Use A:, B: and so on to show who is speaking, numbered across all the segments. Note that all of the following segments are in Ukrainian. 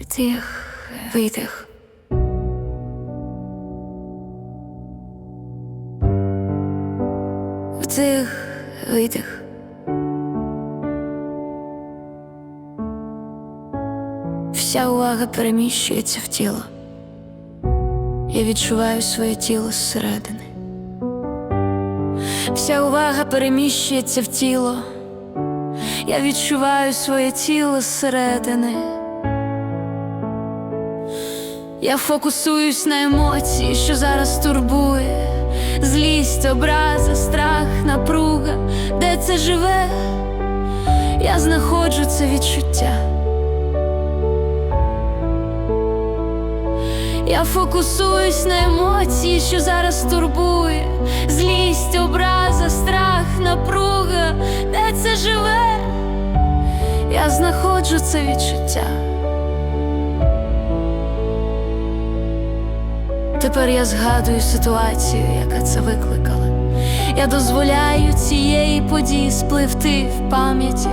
A: Вдих, видих. Вдих, видих. Вся увага переміщується в тіло. Я відчуваю своє тіло зсередини. Вся увага переміщується в тіло. Я відчуваю своє тіло зсередини. Я фокусуюсь на емоції, що зараз турбує. Злість, образа, страх, напруга, де це живе, я знаходжу це відчуття. Я фокусуюсь на емоції, що зараз турбує. Злість, образа, страх, напруга, де це живе, я знаходжу це відчуття. Тепер я згадую ситуацію, яка це викликала. Я дозволяю цієї події спливти в пам'яті.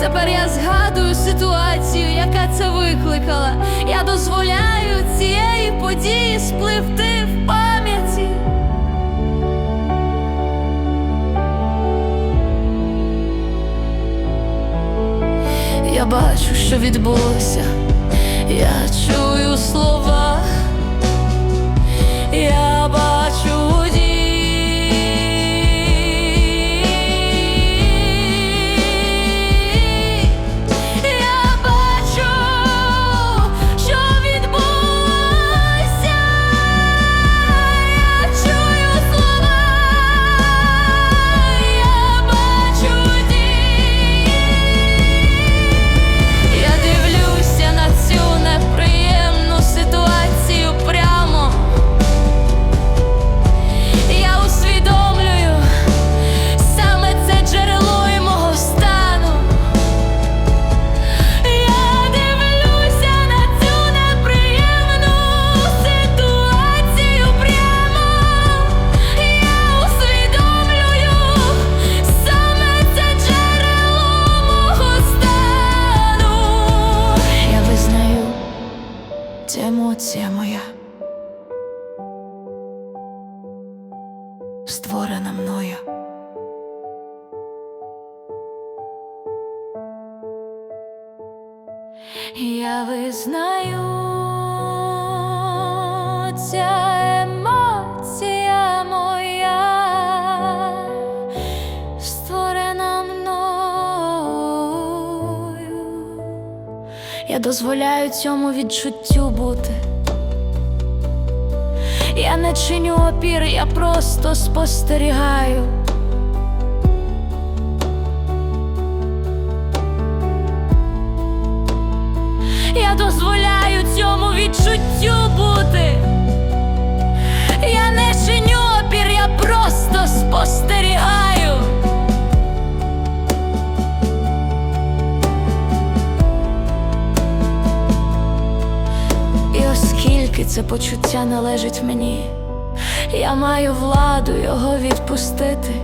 A: Тепер я згадую ситуацію, яка це викликала. Я дозволяю цієї події спливти в що відбулося. Я чую слова. Створена мною. Я визнаю ця емоція моя, створена мною. Я дозволяю цьому відчуттю бути. Я не чиню опір, я просто спостерігаю. Я дозволяю цьому відчуттю бути. Я не чиню опір, я просто спостерігаю. Це почуття належить мені, я маю владу його відпустити.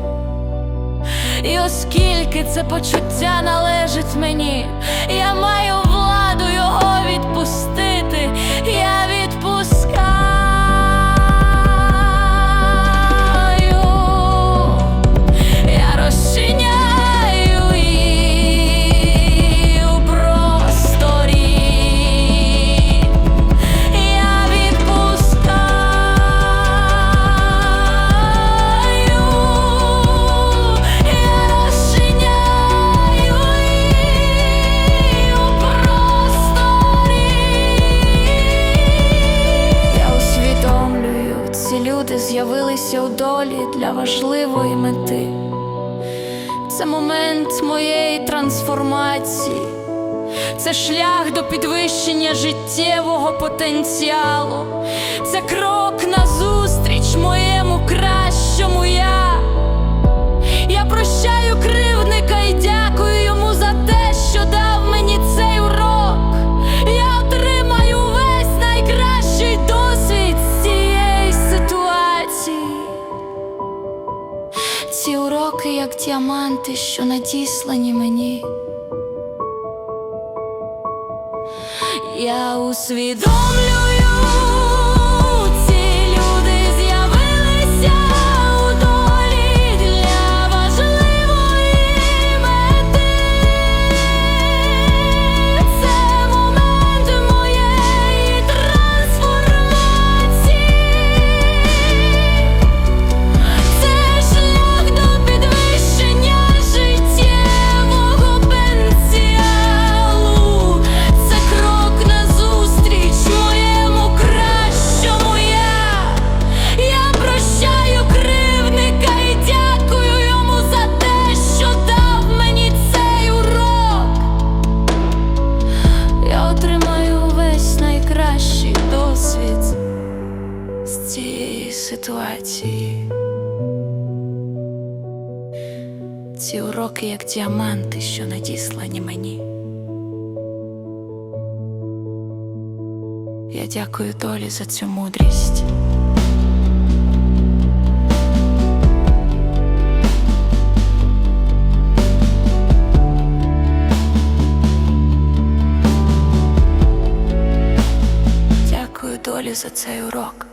A: І оскільки це почуття належить мені, ці люди з'явилися у долі для важливої мети. Це момент моєї трансформації. Це шлях до підвищення життєвого потенціалу. Це крок назустріч моєму діаманти, що надіслані мені. Я усвідомлюю, з цієї ситуації. Ці уроки як діаманти, що надіслані мені. Я дякую долі за цю мудрість. Дякую долі за цей урок.